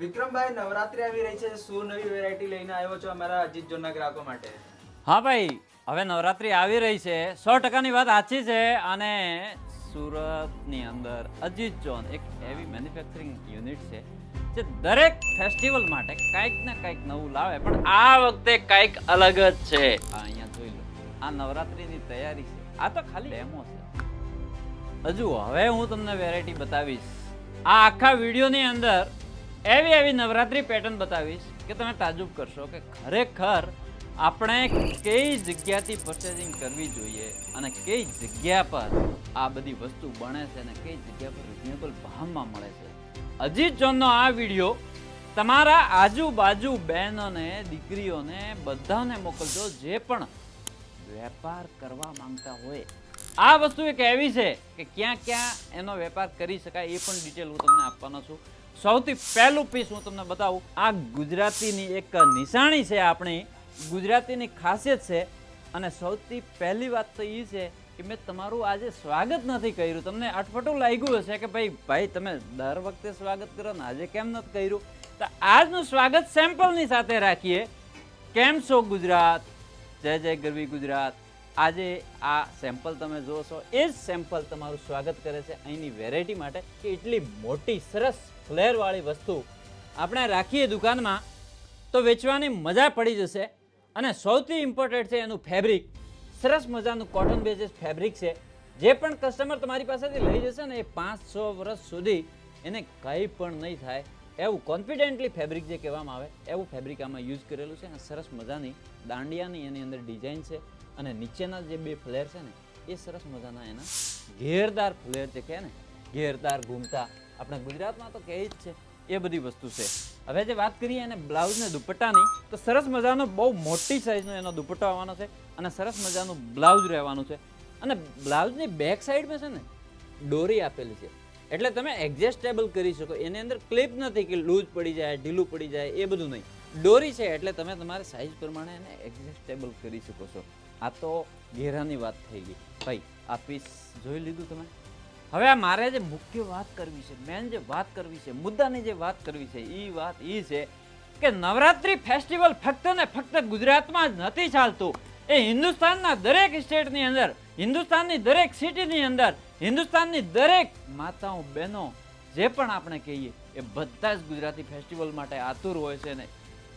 વિક્રમભાઈ, નવરાત્રી આવી રહી છે. શું નવી વેરાયટી લઈને આવ્યો છો અમારા અજીત જોના ગ્રાહકો માટે? હા ભાઈ, હવે નવરાત્રી આવી રહી છે. સો ટકાની વાત સાચી છે અને સુરતની અંદર અજીત જોન એક એવી મેન્યુફેક્ચરિંગ યુનિટ છે, જે દરેક ફેસ્ટિવલ માટે કંઈક ને કંઈક નવું લાવે. પણ આ વખતે કંઈક અલગ જ છે. અહીંયા જોઈ લો. આ નવરાત્રીની તૈયારી છે. આ તો ખાલી ડેમો છે. હજુ હવે હું તમને વેરાયટી બતાવીશ. આ આખા વિડીયોની અંદર એવી એવી નવરાત્રી પેટર્ન બતાવીશ કે તમે તાજુબ કરશો કે ખરેખર આપણે કઈ જગ્યાથી પર્ચેસિંગ કરવી જોઈએ અને કઈ જગ્યા પર આ બધી વસ્તુ બને છે અને કઈ જગ્યા પર રિઝનેબલ ભાવમાં મળે છે. અજીત જોનનો આ વીડિયો તમારા આજુબાજુ બહેનોને, દીકરીઓને બધાને મોકલજો જે પણ વેપાર કરવા માંગતા હોય. આ વસ્તુ એક એવી છે કે ક્યાં ક્યાં એનો વેપાર કરી શકાય એ પણ ડિટેલ હું તમને આપવાનો છું. સૌથી પહેલું પીસ હું તમને બતાવું. આ ગુજરાતીની એક નિશાણી છે આપણી. ગુજરાતીની ખાસિયત છે અને સૌથી પહેલી વાત તો એ છે કે મેં તમારું આજે સ્વાગત નથી કર્યું. તમને અટપટું લાગ્યું હશે કે ભાઈ ભાઈ, તમે દર વખતે સ્વાગત કરો ને આજે કેમ નથી કર્યું? તો આજનું સ્વાગત સેમ્પલની સાથે રાખીએ. કેમ છો ગુજરાત? જય જય ગરવી ગુજરાત. આજે આ સેમ્પલ તમે જુઓ છો એ જ સેમ્પલ તમારું સ્વાગત કરે છે અહીંની વેરાયટી માટે કે એટલી મોટી, સરસ ફ્લેરવાળી વસ્તુ. આપણે રાખીએ દુકાનમાં તો વેચવાની મજા પડી જશે અને સૌથી ઇમ્પોર્ટન્ટ છે એનું ફેબ્રિક સરસ મજાનું કોટન બેઝિસ ફેબ્રિક છે. જે પણ કસ્ટમર તમારી પાસેથી લઈ જશે ને એ પાંચ છ વર્ષ સુધી એને કંઈ પણ નહીં થાય. એવું કોન્ફિડેન્ટલી ફેબ્રિક જે કહેવામાં આવે, એવું ફેબ્રિક આમાં યુઝ કરેલું છે અને સરસ મજાની દાંડિયાની એની અંદર ડિઝાઇન છે. અને નીચેના જે બે ફ્લેર છે ને, એ સરસ મજાના એના ઘેરદાર ફ્લેર જે કહે ને, ઘેરદાર ઘૂમતા. આપણે ગુજરાતમાં તો કહે જ છે, એ બધી વસ્તુ છે. હવે જે વાત કરીએ એને બ્લાઉઝ ને દુપટ્ટાની, તો સરસ મજાનો, બહુ મોટી સાઇઝનો એનો દુપટ્ટો આવવાનો છે અને સરસ મજાનું બ્લાઉઝ રહેવાનું છે. અને બ્લાઉઝની બેક સાઈડમાં છે ને ડોરી આપેલી છે. એટલે તમે એડજસ્ટેબલ કરી શકો. એની અંદર ક્લિપ નથી કે લૂઝ પડી જાય, ઢીલું પડી જાય, એ બધું નહીં. ડોરી છે એટલે તમે તમારી સાઇઝ પ્રમાણે એને એડજસ્ટેબલ કરી શકો છો. આ તો ઘેરાની વાત થઈ ગઈ. ભાઈ, આ પીસ જોઈ લીધું તમે? હવે મારે જે મુખ્ય વાત કરવી છે મેન જે વાત કરવી છે, મુદ્દાની જે વાત કરવી છે એ વાત એ છે કે નવરાત્રી ફેસ્ટિવલ ફક્ત ને ફક્ત ગુજરાતમાં જ નથી ચાલતું. એ હિન્દુસ્તાનના દરેક સ્ટેટની અંદર, હિન્દુસ્તાનની દરેક સિટીની અંદર, હિન્દુસ્તાનની દરેક માતાઓ, બહેનો, જે પણ આપણે કહીએ, એ બધા જ ગુજરાતી ફેસ્ટિવલ માટે આતુર હોય છે ને.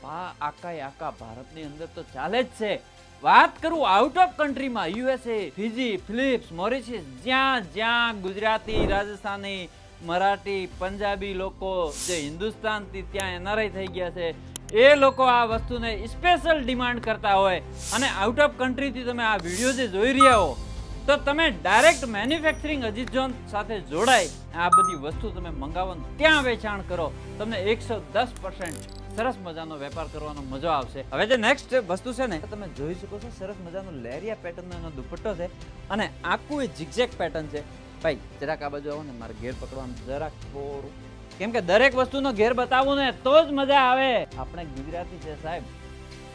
આ આખા આખા ભારતની અંદર તો ચાલે જ છે. વાત કરું આઉટ ઓફ કન્ટ્રીમાં યુએસએ ફિજી ફિલિપ્સ મોરિશિયસ જ્યાં જ્યાં ગુજરાતી, રાજસ્થાની, મરાઠી, પંજાબી લોકો જે હિન્દુસ્તાનથી ત્યાં એનઆરઆઈ થઈ ગયા છે, એ લોકો આ વસ્તુને સ્પેશિયલ ડિમાન્ડ કરતા હોય. અને આઉટ ઓફ કન્ટ્રીથી તમે આ વીડિયો જે જોઈ રહ્યા હો, તો તમે ડાયરેક્ટ મેન્યુફેક્ચરિંગ અજીત જોન સાથે જોડાય, આ બધી વસ્તુ તમે મંગાવો ત્યાં વેચાણ કરો. તમને એકસો દસ સરસ મજાનો વેપાર કરવાનો મજો આવશે. હવે જે નેક્સ્ટ વસ્તુ છે ને તમે જોઈ શકો છો, સરસ મજાનો લેરિયા પેટર્નનો એનો દુપટ્ટો છે અને આખું એ ઝિગઝેગ પેટર્ન છે. ભાઈ, જરાક આ બાજુ આવો ને, મારે ઘેર પકડવાનું જરાક થોડું. કેમ કે દરેક વસ્તુનો ઘેર બતાવું ને, તો જ મજા આવે. આપણે ગુજરાતી છે સાહેબ.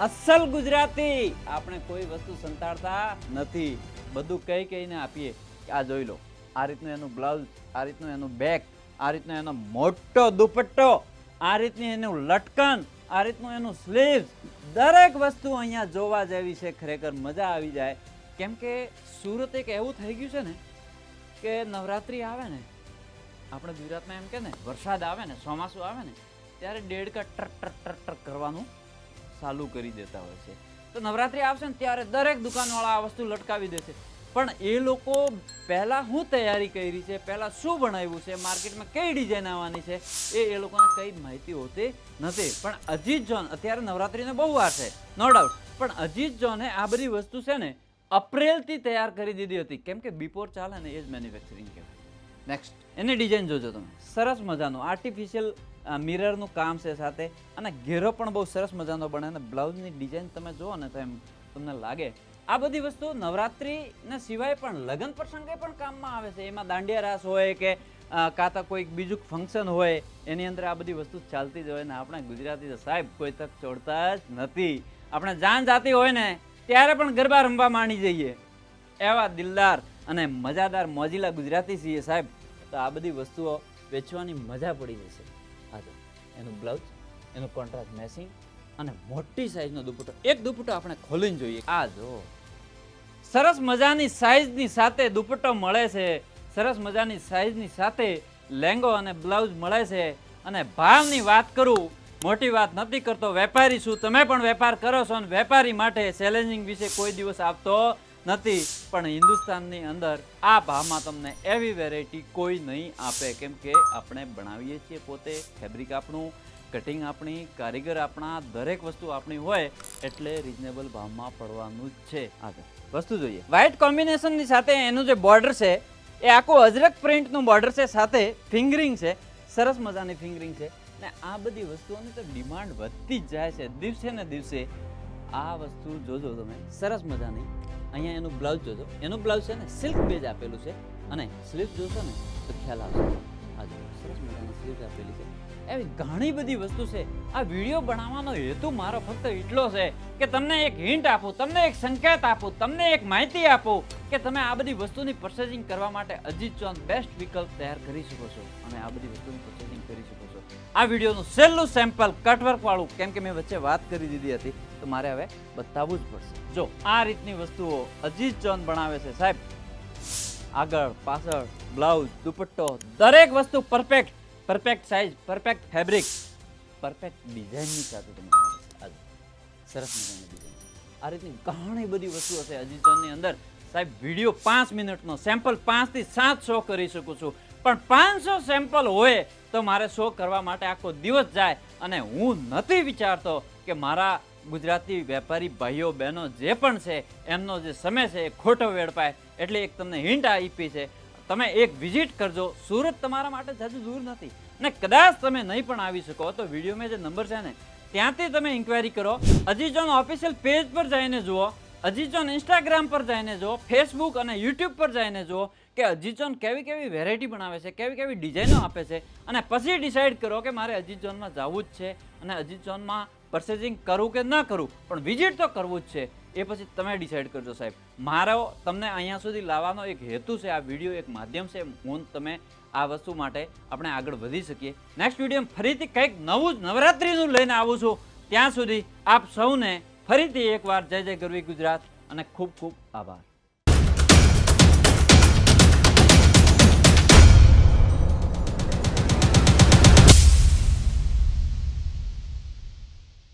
અસલ ગુજરાતી. આપણે કોઈ વસ્તુ સંતાડતા નથી. બધું કઈ કહીને આપીએ. આ જોઈ લો. આ રીતનું એનું બ્લાઉઝ આ રીતનું એનું બેગ આ રીતનો એનો મોટો દુપટ્ટો. આ રીતની એનું લટકન, આ રીતનું એનું સ્લીવ્સ દરેક વસ્તુ અહીંયા જોવા જેવી છે, ખરેખર મજા આવી જાય. કેમ કે સુરત એક એવું થઈ ગયું છે ને કે નવરાત્રિ આવે ને, આપણે ગુજરાતમાં એમ કે ને, વરસાદ આવે ને, ચોમાસું આવે ને, ત્યારે દેડકા ટ્રક ટ્રક ટ્રક ટ્રક કરવાનું ચાલુ કરી દેતા હોય છે. તો નવરાત્રિ આવશે ને ત્યારે દરેક દુકાનવાળા આ વસ્તુ લટકાવી દેશે. પણ એ લોકો પહેલાં શું તૈયારી કરી છે? પહેલાં શું બનાવ્યું છે? માર્કેટમાં કઈ ડિઝાઇન આવવાની છે? એ એ લોકોને કઈ માહિતી હોતી નથી. પણ અજીત જોન અત્યારે નવરાત્રિને બહુ વાર છે નો ડાઉટ પણ અજીત જોને આ બધી વસ્તુ છે ને, અપ્રેલથી તૈયાર કરી દીધી હતી. કેમ કે બિફોર ચાલે ને, એ જ મેન્યુફેક્ચરિંગ કહેવાય. નેક્સ્ટ એની ડિઝાઇન જોજો તમે. સરસ મજાનું. આર્ટિફિશિયલ મિરરનું કામ છે સાથે. અને ઘેરો પણ બહુ સરસ મજાનો બને અને બ્લાઉઝની ડિઝાઇન તમે જુઓ ને તો એમ તમને લાગે આ બધી વસ્તુ નવરાત્રિના સિવાય પણ લગ્ન પ્રસંગે પણ કામમાં આવે છે. એમાં દાંડિયા રાસ હોય કે કાં તો કોઈક બીજું ફંક્શન હોય, એની અંદર આ બધી વસ્તુ ચાલતી જ હોય ને આપણે ગુજરાતી સાહેબ કોઈ તક છોડતા જ નથી. આપણે જાન જાતી હોય ને, ત્યારે પણ ગરબા રમવા માંડી જઈએ. એવા દિલદાર અને મજાદાર મોજીલા ગુજરાતી છીએ સાહેબ. તો આ બધી વસ્તુઓ વેચવાની મજા પડી જશે. આજે એનું બ્લાઉઝ એનું કોન્ટ્રાસ્ટ મેચિંગ અને મોટી સાઈઝનો દુપટ્ટો. એક દુપટ્ટો આપણે ખોલીને જોઈએ. આ જો. સરસ મજાની સાઈઝની સાથે દુપટ્ટો મળે છે. સરસ મજાની સાઈઝની સાથે લેંગો અને બ્લાઉઝ મળે છે. અને ભાવની વાત કરું, મોટી વાત નથી કરતો, વેપારી છું. તમે પણ વેપાર કરો છો અને વેપારી માટે ચેલેન્જિંગ વિશે કોઈ દિવસ આપતો નથી. પણ હિન્દુસ્તાનની અંદર આ ભાવમાં તમને એવી વેરાયટી કોઈ નહીં આપે. કેમ કે આપણે બનાવીએ છીએ પોતે ફેબ્રિક આપણું. કટિંગ આપણી, કારીગર આપણા, દરેક વસ્તુ આપણી હોય, એટલે રિઝનેબલ ભાવમાં પડવાનું જ છે. આગળ. વસ્તુ જોઈએ. વ્હાઇટ કોમ્બિનેશનની સાથે એનું જે બોર્ડર છે, એ આખું અજરક પ્રિન્ટનું બોર્ડર છે, સાથે ફિંગરિંગ છે. સરસ મજાની ફિંગરિંગ છે. ને આ બધી વસ્તુઓની તો ડિમાન્ડ વધતી જ જાય છે. દિવસે ને દિવસે આ વસ્તુ જોજો તમે. સરસ મજાની. અહીંયા એનું બ્લાઉઝ જોજો. એનું બ્લાઉઝ છે ને સિલ્ક બેજ આપેલું છે. અને સ્લીવ જોશો ને, તો ખ્યાલ આવશે. આજે સરસ મજાની સ્લીવ આપેલી છે. એવી ઘણી બધી વસ્તુ છે. આ વીડિયો બનાવવાનો હેતુ મારો ફક્ત એટલો છે કે તમને એક હિન્ટ આપું, તમને એક સંકેત આપું, તમને એક માહિતી આપું કે તમે આ બધી વસ્તુની પર્ચેસિંગ કરવા માટે અજીત ચોન બેસ્ટ વિકલ્પ તૈયાર કરી શકો છો અને આ બધી વસ્તુની પર્ચેસિંગ કરી શકો છો. આ વિડીયોનું છેલ્લું સેમ્પલ કટવર્ક વાળું કેમ કે મેં વચ્ચે વાત કરી દીધી હતી, તો મારે હવે બતાવવું જ પડશે. જો, આ રીતની વસ્તુઓ અજીત ચોન બનાવે છે સાહેબ. આગળ, પાછળ બ્લાઉઝ દુપટ્ટો, દરેક વસ્તુ perfect perfect size perfect fabric perfect ડિઝાઇનની સાથે જો. સરસ મજાની ડિઝાઇન આ રીતની ઘણી બધી વસ્તુઓ છે અજીતની અંદર. સાહેબ વીડિયો પાંચ મિનિટનો સેમ્પલ પાંચથી સાત શો કરી શકું છું. પણ પાંચસો સેમ્પલ હોય તો મારે શો કરવા માટે આખો દિવસ જાય. અને હું નથી વિચારતો કે મારા ગુજરાતી વેપારી ભાઈઓ, બહેનો જે પણ છે, એમનો જે સમય છે એ ખોટો વેડપાય. એટલે એક તમને હિન્ટ આપી છે. તમે એક વિઝિટ કરજો. સુરત તમારા માટે જાજુ દૂર નથી. ને કદાચ તમે નહીં પણ આવી શકો, તો વિડીયોમાં જે નંબર છે ને, ત્યાંથી તમે ઇન્ક્વાયરી કરો. અજીજોન ઓફિશિયલ પેજ પર જઈને જુઓ. અજીજોન ઇન્સ્ટાગ્રામ પર જઈને જુઓ. ફેસબુક અને યુટ્યુબ પર જઈને જુઓ કે અજીજોન કેવી કેવી વેરાયટી બનાવે છે, કેવી કેવી ડિઝાઇનો આપે છે. અને પછી ડિસાઇડ કરો કે મારે અજીજોનમાં જવું જ છે અને અજીજોનમાં પરચેસિંગ કરવું કે ન કરવું પણ વિઝિટ તો કરવું જ છે. એ પછી તમે ડિસાઈડ કરજો સાહેબ. મારો તમને અહીંયા સુધી લાવવાનો એક હેતુ છે, આ વીડિયો એક માધ્યમ છે હું તમે આ વસ્તુ માટે આપણે આગળ વધી શકીએ. નેક્સ્ટ વીડિયો ફરીથી કંઈક નવું જ નવરાત્રિનું લઈને આવું છું. ત્યાં સુધી આપ સૌને ફરીથી એકવાર જય જય ગરવી ગુજરાત અને ખૂબ ખૂબ આભાર.